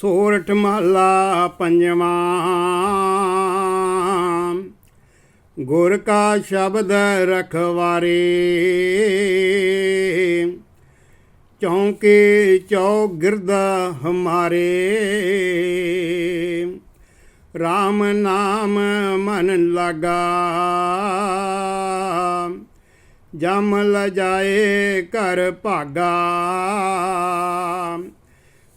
ਸੋਰਠ ਮਹਲਾ ਪੰਜਵਾਂ। ਗੁਰ ਕਾ ਸ਼ਬਦ ਰਖਵਾਰੇ। ਚੌਂਕੇ ਚੌ ਗਿਰਦ ਹਮਾਰੇ। RAM ਨਾਮ ਮਨ ਲਗਾ। ਜਮ ਲਜਾਏ ਕਰ ਭਾਗਾ।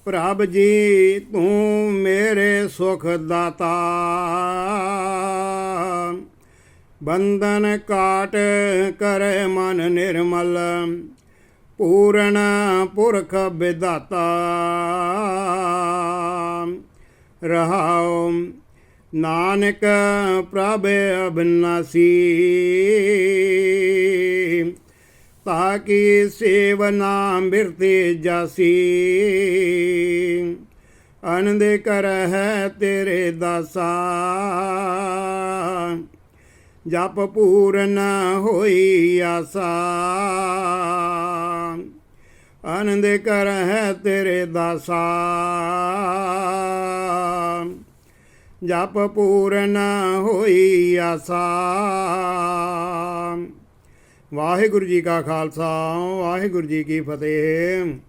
ਪ੍ਰਭ ਜੀ, ਤੂੰ ਮੇਰੇ ਸੁਖ ਦਾਤਾ। ਬੰਧਨ ਕਾਟ ਕਰ ਮਨ ਨਿਰਮਲ, ਪੂਰਨ ਪੁਰਖ ਵਿਦਾਤਾ ਰਹਾਉ ਨਾਨਕ ਪ੍ਰਭ ਅਬਨਾਸੀ ਤਾਕੀ ਸੇਵਨਾ ਮਿਰਤੇ ਜਾਸੀ। ਅਨੰਦ ਕਰ ਹੈ ਤੇਰੇ ਦਾਸਾ। ਜਪ ਪੂਰਨ ਹੋਈ ਆਸਾ। ਆਨੰਦ ਕਰ ਹੈ ਤੇਰੇ ਦਾਸਾ। ਜਪ ਪੂਰਨ ਹੋਈ ਆਸਾ। ਵਾਹਿਗੁਰੂ ਜੀ ਕਾ ਖਾਲਸਾ, ਵਾਹਿਗੁਰੂ ਜੀ ਕੀ ਫਤਿਹ।